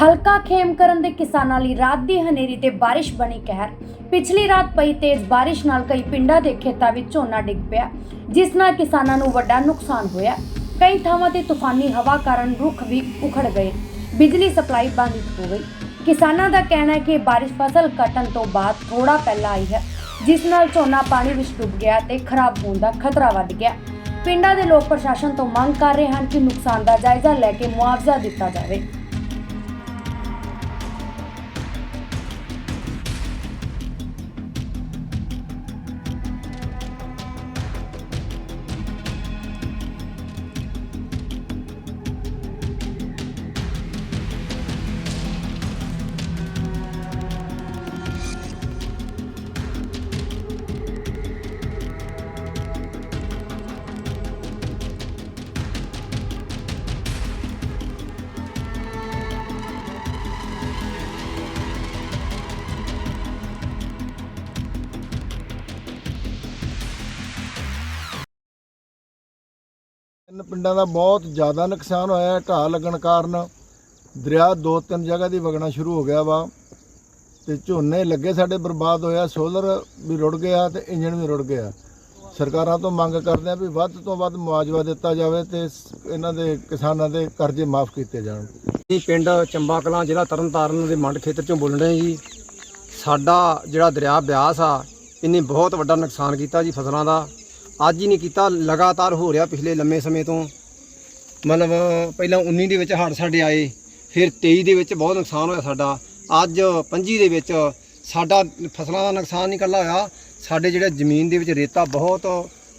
ਹਲਕਾ ਖੇਮਕਰਨ ਦੇ ਕਿਸਾਨਾਂ ਲਈ ਰਾਤ ਦੀ ਹਨੇਰੀ ਤੇ ਬਾਰਿਸ਼ ਬਣੀ ਕਹਿਰ। ਪਿਛਲੀ ਰਾਤ ਪਈ ਤੇਜ਼ ਬਾਰਿਸ਼ ਨਾਲ ਕਈ ਪਿੰਡਾਂ ਦੇ ਖੇਤਾਂ ਵਿੱਚ ਝੋਨਾ ਡਿੱਗ ਪਿਆ, ਜਿਸ ਨਾਲ ਕਿਸਾਨਾਂ ਨੂੰ ਵੱਡਾ ਨੁਕਸਾਨ ਹੋਇਆ। ਕਈ ਥਾਵਾਂ ਤੇ ਤੂਫਾਨੀ ਹਵਾ ਕਾਰਨ ਰੁੱਖ ਵੀ ਉਖੜ ਗਏ, ਬਿਜਲੀ ਸਪਲਾਈ ਬੰਦ ਹੋ ਗਈ। ਕਿਸਾਨਾਂ ਦਾ ਕਹਿਣਾ ਹੈ ਕਿ ਬਾਰਿਸ਼ ਫਸਲ ਕੱਟਣ ਤੋਂ ਬਾਅਦ ਥੋੜਾ ਪਹਿਲਾਂ ਆਈ ਹੈ, ਜਿਸ ਨਾਲ ਝੋਨਾ ਪਾਣੀ ਵਿੱਚ ਡੁੱਬ ਗਿਆ ਤੇ ਖਰਾਬ ਹੋਣ ਦਾ ਖਤਰਾ ਵੱਧ ਗਿਆ। ਪਿੰਡਾਂ ਦੇ ਲੋਕ ਪ੍ਰਸ਼ਾਸਨ ਤੋਂ ਮੰਗ ਕਰ ਰਹੇ ਹਨ ਕਿ ਨੁਕਸਾਨ ਦਾ ਜਾਇਜ਼ਾ ਲੈ ਕੇ ਮੁਆਵਜ਼ਾ ਦਿੱਤਾ ਜਾਵੇ। ਤਿੰਨ ਪਿੰਡਾਂ ਦਾ ਬਹੁਤ ਜ਼ਿਆਦਾ ਨੁਕਸਾਨ ਹੋਇਆ ਹੈ। ਢਾਹ ਲੱਗਣ ਕਾਰਨ ਦਰਿਆ ਦੋ ਤਿੰਨ ਜਗ੍ਹਾ ਦੀ ਵਗਣਾ ਸ਼ੁਰੂ ਹੋ ਗਿਆ ਵਾ ਤੇ ਝੋਨੇ ਲੱਗੇ ਸਾਡੇ ਬਰਬਾਦ ਹੋਇਆ, ਸੋਲਰ ਵੀ ਰੁੜ ਗਿਆ ਤੇ ਇੰਜਣ ਵੀ ਰੁੜ ਗਿਆ। ਸਰਕਾਰਾਂ ਤੋਂ ਮੰਗ ਕਰਦੇ ਆ ਵੀ ਵੱਧ ਤੋਂ ਵੱਧ ਮੁਆਵਜ਼ਾ ਦਿੱਤਾ ਜਾਵੇ ਤੇ ਇਹਨਾਂ ਦੇ ਕਿਸਾਨਾਂ ਦੇ ਕਰਜ਼ੇ ਮਾਫ ਕੀਤੇ ਜਾਣ। ਜੀ, ਪਿੰਡ ਚੰਬਾ ਕਲਾਂ ਜ਼ਿਲ੍ਹਾ ਤਰਨਤਾਰਨ ਦੇ ਮੰਡ ਖੇਤਰ ਚੋਂ ਬੋਲ ਰਹੇ ਜੀ। ਸਾਡਾ ਜਿਹੜਾ ਦਰਿਆ ਬਿਆਸ ਆ, ਇਹਨੇ ਬਹੁਤ ਵੱਡਾ ਨੁਕਸਾਨ ਕੀਤਾ ਜੀ ਫਸਲਾਂ ਦਾ। ਅੱਜ ਹੀ ਨਹੀਂ ਕੀਤਾ, ਲਗਾਤਾਰ ਹੋ ਰਿਹਾ ਪਿਛਲੇ ਲੰਮੇ ਸਮੇਂ ਤੋਂ। ਮਤਲਬ ਪਹਿਲਾਂ 19 ਦੇ ਵਿੱਚ ਹੜ੍ਹ ਸਾਡੇ ਆਏ, ਫਿਰ 23 ਦੇ ਵਿੱਚ ਬਹੁਤ ਨੁਕਸਾਨ ਹੋਇਆ ਸਾਡਾ। ਅੱਜ 25 ਦੇ ਵਿੱਚ ਸਾਡਾ ਫਸਲਾਂ ਦਾ ਨੁਕਸਾਨ ਨਹੀਂ ਇਕੱਲਾ ਹੋਇਆ, ਸਾਡੇ ਜਿਹੜਾ ਜ਼ਮੀਨ ਦੇ ਵਿੱਚ ਰੇਤਾ ਬਹੁਤ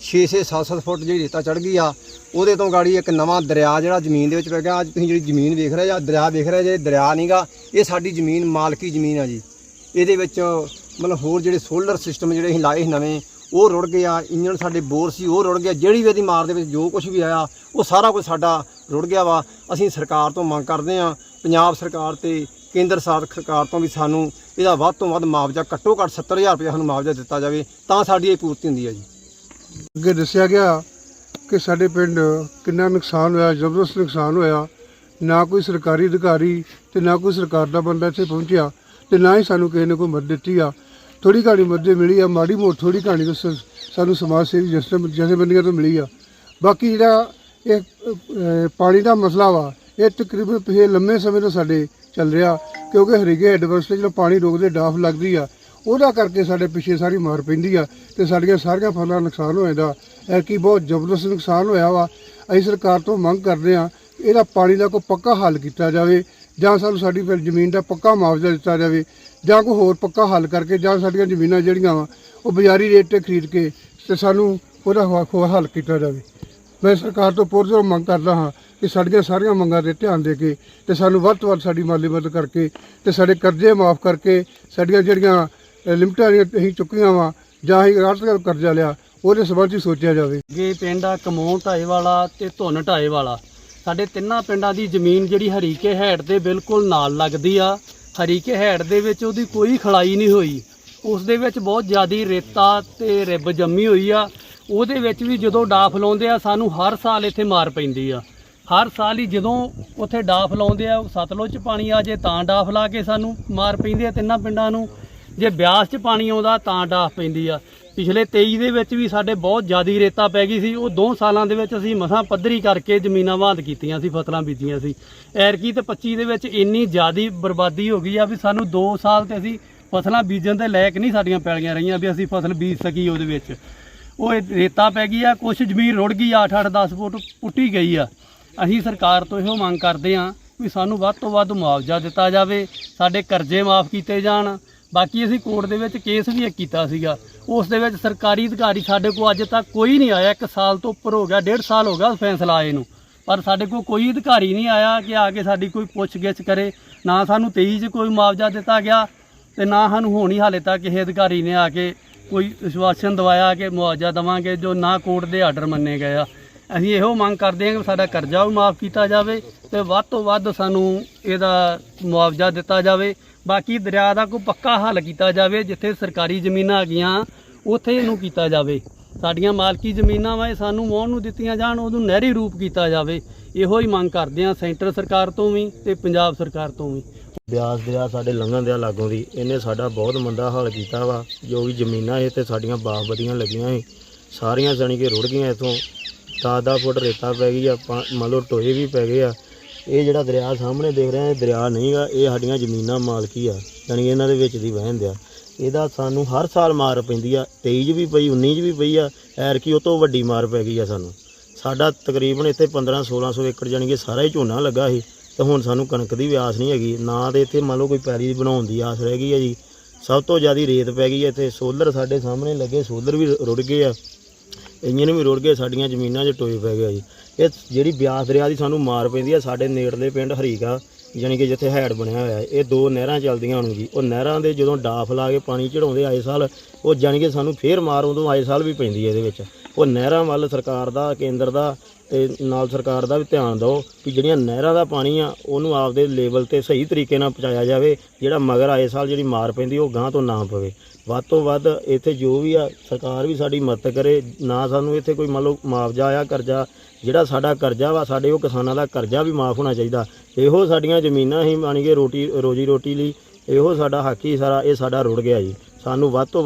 6-6 7-7 ਫੁੱਟ ਜਿਹੜੀ ਰੇਤਾ ਚੜ ਗਈ ਆ, ਉਹਦੇ ਤੋਂ ਗਾੜੀ ਇੱਕ ਨਵਾਂ ਦਰਿਆ ਜਿਹੜਾ ਜ਼ਮੀਨ ਦੇ ਵਿੱਚ ਪੈ ਗਿਆ। ਅੱਜ ਤੁਸੀਂ ਜਿਹੜੀ ਜ਼ਮੀਨ ਵੇਖ ਰਹੇ ਜਾਂ ਦਰਿਆ ਵੇਖ ਰਹੇ ਜੇ, ਦਰਿਆ ਨਹੀਂਗਾ ਇਹ ਸਾਡੀ ਜ਼ਮੀਨ ਮਾਲਕੀ ਜ਼ਮੀਨ ਆ ਜੀ। ਇਹਦੇ ਵਿੱਚ ਮਤਲਬ ਹੋਰ ਜਿਹੜੇ ਸੋਲਰ ਸਿਸਟਮ ਜਿਹੜੇ ਅਸੀਂ ਲਾਏ ਸੀ ਨਵੇਂ ਉਹ ਰੁੜ ਗਿਆ, ਇੰਜਣ ਸਾਡੇ ਬੋਰ ਸੀ, ਉਹ ਰੁੜ ਗਿਆ, ਜਿਹੜੀ ਵੀ ਇਹਦੀ ਮਾਰ ਦੇ ਵਿੱਚ ਜੋ ਕੁਝ ਵੀ ਆਇਆ, ਉਹ ਸਾਰਾ ਕੁਝ ਸਾਡਾ ਰੁੜ ਗਿਆ ਵਾ। ਅਸੀਂ ਸਰਕਾਰ ਤੋਂ ਮੰਗ ਕਰਦੇ ਆ ਪੰਜਾਬ ਸਰਕਾਰ ਤੇ ਕੇਂਦਰ ਸਰਕਾਰ ਤੋਂ ਵੀ ਸਾਨੂੰ ਇਹਦਾ ਵੱਧ ਤੋਂ ਵੱਧ ਮੁਆਵਜ਼ਾ, ਘੱਟੋ ਘੱਟ 70000 ਰੁਪਏ ਸਾਨੂੰ ਮੁਆਵਜ਼ਾ ਦਿੱਤਾ ਜਾਵੇ, ਤਾਂ ਸਾਡੀ ਇਹ ਪੂਰਤੀ ਹੁੰਦੀ ਹੈ ਜੀ। ਅੱਗੇ ਦੱਸਿਆ ਗਿਆ ਕਿ ਸਾਡੇ ਪਿੰਡ ਕਿੰਨਾ ਨੁਕਸਾਨ ਹੋਇਆ, ਜ਼ਬਰਦਸਤ ਨੁਕਸਾਨ ਹੋਇਆ। ਨਾ ਕੋਈ ਸਰਕਾਰੀ ਅਧਿਕਾਰੀ ਤੇ ਨਾ ਕੋਈ ਸਰਕਾਰ ਦਾ ਬੰਦਾ ਇੱਥੇ ਪਹੁੰਚਿਆ ਤੇ ਨਾ ਹੀ ਸਾਨੂੰ ਕਿਸੇ ਨੇ ਕੋਈ ਮਦਦ ਦਿੱਤੀ ਆ। ਥੋੜੀ ਘਾਣੀ ਮਦਦ ਮਿਲੀ ਆ ਮਾੜੀ ਮੋਟ ਥੋੜੀ ਘਾਣੀ ਤਾਂ ਸ- ਸਾਨੂੰ ਸਮਾਜ ਸੇਵੀ ਜਸਟਮ ਜਥੇਬੰਦੀਆਂ ਤੋਂ ਮਿਲੀ ਆ। ਬਾਕੀ ਜਿਹੜਾ ਇਹ ਅਹ, ਪਾਣੀ ਦਾ ਮਸਲਾ ਵਾ ਇਹ ਤਕਰੀਬਨ ਪਿਛਲੇ ਲੰਮੇ ਸਮੇਂ ਤੋਂ ਸਾਡੇ ਚੱਲ ਰਿਹਾ ਕਿਉਂਕਿ ਹਰੀਕੇ ਹੈਡਵਰਸ ਤੇ ਜਦੋਂ ਪਾਣੀ ਰੋਕਦੇ ਡਾਫ ਲੱਗਦੀ ਆ ਉਹਦਾ ਕਰਕੇ ਸਾਡੇ ਪਿੱਛੇ ਸਾਰੀ ਮਾਰ ਪੈਂਦੀ ਆ ਤੇ ਸਾਡੀਆਂ ਸਾਰੀਆਂ ਫਸਲਾਂ ਦਾ ਨੁਕਸਾਨ ਹੋ ਜਾਂਦਾ। ਇਹ ਬਹੁਤ ਜ਼ਬਰਦਸਤ ਨੁਕਸਾਨ ਹੋਇਆ ਵਾ। ਅਸੀਂ ਸਰਕਾਰ ਤੋਂ ਮੰਗ ਕਰਦੇ ਆ ਇਹਦਾ ਪਾਣੀ ਦਾ ਕੋਈ ਪੱਕਾ ਹੱਲ ਕੀਤਾ ਜਾਵੇ। ਜਾਂ ਸਾਨੂੰ ਸਾਡੀ ਫਿਰ ਜ਼ਮੀਨ ਦਾ ਪੱਕਾ ਮੁਆਵਜ਼ਾ ਦਿੱਤਾ ਜਾਵੇ, ਜਾਂ ਕੋਈ ਹੋਰ ਪੱਕਾ ਹੱਲ ਕਰਕੇ ਜਾਂ ਸਾਡੀਆਂ ਜ਼ਮੀਨਾਂ ਜਿਹੜੀਆਂ ਵਾ, ਉਹ ਬਾਜ਼ਾਰੀ ਰੇਟ ਤੇ ਖਰੀਦ ਕੇ ਤੇ ਸਾਨੂੰ ਉਹਦਾ ਹ- ਹੋਰ ਹੱਲ ਕੀਤਾ ਜਾਵੇ। ਮੈਂ ਸਰਕਾਰ ਤੋਂ ਪੁਰਜ਼ੋਰ ਮੰਗ ਕਰਦਾ ਹਾਂ ਕਿ ਸਾਡੀਆਂ ਸਾਰੀਆਂ ਮੰਗਾਂ ਤੇ ਧਿਆਨ ਦੇ ਕੇ ਤੇ ਸਾਨੂੰ ਵੱਧ ਤੋਂ ਵੱਧ ਸਾਡੀ ਮਾਲੀ ਮਦਦ ਕਰਕੇ ਤੇ ਸਾਡੇ ਕਰਜ਼ੇ ਮਾਫ ਕਰਕੇ ਸਾਡੀਆਂ ਜਿਹੜੀਆਂ ਲਿਮਟਾਂ ਜਿਹੜੀਆਂ ਅਸੀਂ ਚੁੱਕੀਆਂ ਵਾ, ਜਾਂ ਅਸੀਂ ਆਰਥਿਕ ਕਰਜ਼ਾ ਲਿਆ, ਉਹਦੇ ਸੰਬੰਧ 'ਚ ਸੋਚਿਆ ਜਾਵੇ। ਅੱਗੇ ਪਿੰਡ ਆ ਕਮੋਂ ਢਾਏ ਵਾਲਾ ਤੇ ਧੁੰਨ ਢਾਏ ਵਾਲਾ ਸਾਡੇ ਤਿੰਨਾਂ ਪਿੰਡਾਂ ਦੀ ਜ਼ਮੀਨ ਜਿਹੜੀ ਹਰੀਕੇ ਹੈਡ ਦੇ ਬਿਲਕੁਲ ਨਾਲ ਲੱਗਦੀ ਆ। ਹਰੀਕੇ ਹੈਡ ਦੇ ਵਿੱਚ ਉਹਦੀ ਕੋਈ ਖਲਾਈ ਨਹੀਂ ਹੋਈ। ਉਸ ਦੇ ਵਿੱਚ ਬਹੁਤ ਜ਼ਿਆਦੀ ਰੇਤਾ ਤੇ ਰਿੱਬ ਜੰਮੀ ਹੋਈ ਆ। ਉਹਦੇ ਵਿੱਚ ਵੀ ਜਦੋਂ ਡਾਫ ਲਾਉਂਦੇ ਆ, ਸਾਨੂੰ ਹਰ ਸਾਲ ਇੱਥੇ ਮਾਰ ਪੈਂਦੀ ਆ। ਹਰ ਸਾਲ ਹੀ ਜਦੋਂ ਉੱਥੇ ਡਾਫ ਲਾਉਂਦੇ ਆ ਸਤਲੁਜ ਚ ਪਾਣੀ ਆ ਜੇ ਤਾਂ ਡਾਫ ਲਾ ਕੇ ਸਾਨੂੰ ਮਾਰ ਪੈਂਦੀ ਆ ਤਿੰਨਾਂ ਪਿੰਡਾਂ ਨੂੰ। ਜੇ ਬਿਆਸ 'ਚ ਪਾਣੀ ਆਉਂਦਾ ਤਾਂ ਡਾਫ ਪੈਂਦੀ ਆ। ਪਿਛਲੇ 23 ਦੇ ਵਿੱਚ ਵੀ ਸਾਡੇ ਬਹੁਤ ਜ਼ਿਆਦੀ ਰੇਤਾ ਪੈ ਗਈ ਸੀ। ਉਹ ਦੋ ਸਾਲਾਂ ਦੇ ਵਿੱਚ ਅਸੀਂ ਮਸਾਂ ਪੱਧਰੀ ਕਰਕੇ ਜ਼ਮੀਨਾਂ ਬਾਂਧ ਕੀਤੀਆਂ ਸੀ, ਫਸਲਾਂ ਬੀਜੀਆਂ ਸੀ। ਐਰਕੀ ਤੇ 25 ਦੇ ਵਿੱਚ ਇੰਨੀ ਜ਼ਿਆਦੀ ਬਰਬਾਦੀ ਹੋ ਗਈ ਆ ਵੀ ਸਾਨੂੰ 2 ਸਾਲ ਤੇ ਅਸੀਂ ਫਸਲਾਂ ਬੀਜਣ ਦੇ ਲਾਇਕ ਨਹੀਂ ਸਾਡੀਆਂ ਪੈਲੀਆਂ ਰਹੀਆਂ ਵੀ ਅਸੀਂ ਫਸਲ ਬੀਜ ਸਕੀ ਉਹਦੇ ਵਿੱਚ। ਉਹ ਇਹ ਰੇਤਾ ਪੈ ਗਈ ਆ, ਕੁਛ ਜ਼ਮੀਨ ਰੁੜ ਗਈ ਆ 8-8 10 ਫੁੱਟ ਪੁੱਟੀ ਗਈ ਆ। ਅਸੀਂ ਸਰਕਾਰ ਤੋਂ ਇਹੋ ਮੰਗ ਕਰਦੇ ਆ ਵੀ ਸਾਨੂੰ ਵੱਧ ਤੋਂ ਵੱਧ ਮੁਆਵਜ਼ਾ ਦਿੱਤਾ ਜਾਵੇ, ਸਾਡੇ ਕਰਜ਼ੇ ਮਾਫ ਕੀਤੇ ਜਾਣ ਬਾਕੀ ਅਸੀਂ ਕੋਰਟ ਦੇ ਵਿੱਚ ਕੇਸ ਵੀ ਇੱਕ ਕੀਤਾ ਸੀਗਾ। ਉਸ ਦੇ ਵਿੱਚ ਸਰਕਾਰੀ ਅਧਿਕਾਰੀ ਸਾਡੇ ਕੋਲ ਅੱਜ ਤੱਕ ਕੋਈ ਨਹੀਂ ਆਇਆ। ਇੱਕ ਸਾਲ ਤੋਂ ਉੱਪਰ ਹੋ ਗਿਆ, ਡੇਢ ਸਾਲ ਹੋ ਗਿਆ ਫੈਸਲਾ ਆਏ ਨੂੰ। ਪਰ ਸਾਡੇ ਕੋਲ ਕੋਈ ਅਧਿਕਾਰੀ ਨਹੀਂ ਆਇਆ ਕਿ ਆ ਕੇ ਸਾਡੀ ਕੋਈ ਪੁੱਛਗਿੱਛ ਕਰੇ। ਨਾ ਸਾਨੂੰ 23 ਚ ਕੋਈ ਮੁਆਵਜ਼ਾ ਦਿੱਤਾ ਗਿਆ ਤੇ ਨਾ ਸਾਨੂੰ ਹੋਣੀ ਹਾਲੇ ਤੱਕ ਕਿਸੇ ਅਧਿਕਾਰੀ ਨੇ ਆ ਕੇ ਕੋਈ ਵਿਸ਼ਵਾਸਨ ਦਵਾਇਆ ਕਿ ਮੁਆਵਜ਼ਾ ਦੇਵਾਂਗੇ ਜੋ ਨਾ ਕੋਰਟ ਦੇ ਆਰਡਰ ਮੰਨੇ ਗਏ ਆ। ਅਸੀਂ ਇਹੋ ਮੰਗ ਕਰਦੇ ਹਾਂ ਕਿ ਸਾਡਾ ਕਰਜ਼ਾ ਵੀ ਮਾਫ ਕੀਤਾ ਜਾਵੇ ਤੇ ਵੱਧ ਤੋਂ ਵੱਧ ਸਾਨੂੰ ਇਹਦਾ ਮੁਆਵਜ਼ਾ ਦਿੱਤਾ ਜਾਵੇ। ਬਾਕੀ ਦਰਿਆ ਦਾ ਕੋਈ ਪੱਕਾ ਹੱਲ ਕੀਤਾ ਜਾਵੇ, ਜਿੱਥੇ ਸਰਕਾਰੀ ਜ਼ਮੀਨਾਂ ਹੈਗੀਆਂ, ਉੱਥੇ ਇਹਨੂੰ ਕੀਤਾ ਜਾਵੇ। ਸਾਡੀਆਂ ਮਾਲਕੀ ਜ਼ਮੀਨਾਂ ਵਾ, ਇਹ ਸਾਨੂੰ ਮੋਹਣ ਨੂੰ ਦਿੱਤੀਆਂ ਜਾਣ, ਉਹਨੂੰ ਨਹਿਰੀ ਰੂਪ ਕੀਤਾ ਜਾਵੇ। ਇਹੋ ਹੀ ਮੰਗ ਕਰਦੇ ਹਾਂ ਸੈਂਟਰ ਸਰਕਾਰ ਤੋਂ ਵੀ ਤੇ ਪੰਜਾਬ ਸਰਕਾਰ ਤੋਂ ਵੀ। ਬਿਆਸ ਦਰਿਆ ਸਾਡੇ ਲੰਘਣ ਦਿਆ ਲਾਗੋਂ ਦੀ ਇਹਨੇ ਸਾਡਾ ਬਹੁਤ ਮੰਦਾ ਹਾਲ ਕੀਤਾ ਵਾ। ਜੋ ਵੀ ਜ਼ਮੀਨਾਂ ਇਹ ਤੇ ਸਾਡੀਆਂ ਬਾਗਬਦੀਆਂ ਲੱਗੀਆਂ ਸੀ, ਸਾਰੀਆਂ ਜਾਣੀ ਕਿ ਰੁੜ ਗਈਆਂ ਇਥੋਂ। 10-10 ਫੁੱਟ ਰੇਤਾ ਪੈ ਗਈ ਆ ਪਾ- ਮੰਨ ਲਓ ਟੋਏ ਵੀ ਪੈ ਗਏ ਆ। ਇਹ ਜਿਹੜਾ ਦਰਿਆ ਸਾਹਮਣੇ ਦੇਖ ਰਹੇ ਆ, ਇਹ ਦਰਿਆ ਨਹੀਂਗਾ ਇਹ ਸਾਡੀਆਂ ਜ਼ਮੀਨਾਂ ਮਾਲਕੀ ਆ, ਜਾਣੀ ਕਿ ਇਹਨਾਂ ਦੇ ਵਿੱਚ ਦੀ ਵਹਿਣ ਦਿਆ ਇਹਦਾ ਸਾਨੂੰ ਹਰ ਸਾਲ ਮਾਰ ਪੈਂਦੀ ਆ 23 'ਚ ਵੀ ਪਈ 19 'ਚ ਵੀ ਪਈ ਆ ਐਰਕੀ ਉਹ ਤੋਂ ਵੱਡੀ ਮਾਰ ਪੈ ਗਈ ਆ ਸਾਨੂੰ। ਸਾਡਾ ਤਕਰੀਬਨ ਇੱਥੇ 15 1600 ਏਕੜ ਜਾਣੀ ਕਿ ਸਾਰਾ ਹੀ ਝੋਨਾ ਲੱਗਾ ਸੀ, ਤੇ ਹੁਣ ਸਾਨੂੰ ਕਣਕ ਦੀ ਵੀ ਆਸ ਨਹੀਂ ਹੈਗੀ। ਨਾ ਤੇ ਇੱਥੇ ਮੰਨ ਲਓ ਕੋਈ ਪੈਲੀ ਬਣਾਉਣ ਦੀ ਆਸ ਰਹਿ ਗਈ ਆ ਜੀ। ਸਭ ਤੋਂ ਜ਼ਿਆਦਾ ਰੇਤ ਪੈ ਗਈ ਆ ਇੱਥੇ, ਸੋਲਰ ਸਾਡੇ ਸਾਹਮਣੇ ਲੱਗੇ, ਸੋਲਰ ਵੀ ਰੁੜ ਗਏ ਆ। ਇੰਜਨ ਵੀ ਰੁੜ ਗਏ, ਸਾਡੀਆਂ ਜ਼ਮੀਨਾਂ 'ਚ ਟੋਏ ਪੈ ਗਿਆ ਜੀ। ਇਹ ਜਿਹੜੀ ਬਿਆਸ ਦਰਿਆ ਦੀ ਸਾਨੂੰ ਮਾਰ ਪੈਂਦੀ ਆ, ਸਾਡੇ ਨੇੜਲੇ ਪਿੰਡ ਹਰੀਕਾ ਜਾਣੀ ਕਿ ਜਿੱਥੇ ਹੈਡ ਬਣਿਆ ਹੋਇਆ ਇਹ ਦੋ ਨਹਿਰਾਂ ਚੱਲਦੀਆਂ ਹੁਣ ਜੀ ਉਹ ਨਹਿਰਾਂ ਦੇ ਜਦੋਂ ਡਾਫ ਲਾ ਕੇ ਪਾਣੀ ਚੜਾਉਂਦੇ ਆਏ ਸਾਲ, ਉਹ ਜਾਣੀ ਕਿ ਸਾਨੂੰ ਫੇਰ ਮਾਰ ਉਦੋਂ ਆਏ ਸਾਲ ਵੀ ਪੈਂਦੀ ਹੈ ਇਹਦੇ ਵਿੱਚ। ਉਹ ਨਹਿਰਾਂ ਵੱਲ ਸਰਕਾਰ ਦਾ, ਕੇਂਦਰ ਦਾ ਤੇ ਨਾਲ ਸਰਕਾਰ ਦਾ ਵੀ ਧਿਆਨ ਦਿਓ ਕਿ ਜਿਹੜੀਆਂ ਨਹਿਰਾਂ ਦਾ ਪਾਣੀ ਆ, ਉਹਨੂੰ ਆਪਦੇ ਲੈਵਲ ਤੇ ਸਹੀ ਤਰੀਕੇ ਨਾਲ ਪਹੁੰਚਾਇਆ ਜਾਵੇ, ਜਿਹੜਾ ਮਗਰ ਆਏ ਸਾਲ ਜਿਹੜੀ ਮਾਰ ਪੈਂਦੀ, ਉਹ ਗਾਂ ਤੋਂ ਨਾ ਪਵੇ। ਵੱਧ ਤੋਂ ਵੱਧ ਇੱਥੇ ਜੋ ਵੀ ਆ, ਸਰਕਾਰ ਵੀ ਸਾਡੀ ਮਦਦ ਕਰੇ, ਨਾ ਸਾਨੂੰ ਇੱਥੇ ਕੋਈ ਮੰਨ ਲਓ ਮੁਆਵਜ਼ਾ ਆ ਕਰਜ਼ਾ, ਜਿਹੜਾ ਸਾਡਾ ਕਰਜ਼ਾ ਵਾ, ਸਾਡੇ ਉਹ ਕਿਸਾਨਾਂ ਦਾ ਕਰਜ਼ਾ ਵੀ ਮਾਫ ਹੋਣਾ ਚਾਹੀਦਾ। ਇਹੋ ਸਾਡੀਆਂ ਜ਼ਮੀਨਾਂ ਹੀ ਬਣ ਕੇ ਰੋਟੀ, ਰੋਜੀ ਰੋਟੀ ਲਈ, ਇਹੋ ਸਾਡਾ ਹੱਕ ਹੀ ਸਾਰਾ, ਇਹ ਸਾਡਾ ਰੁੜ ਗਿਆ ਜੀ। ਸਾਨੂੰ ਵੱਧ ਤੋਂ ਵੱਧ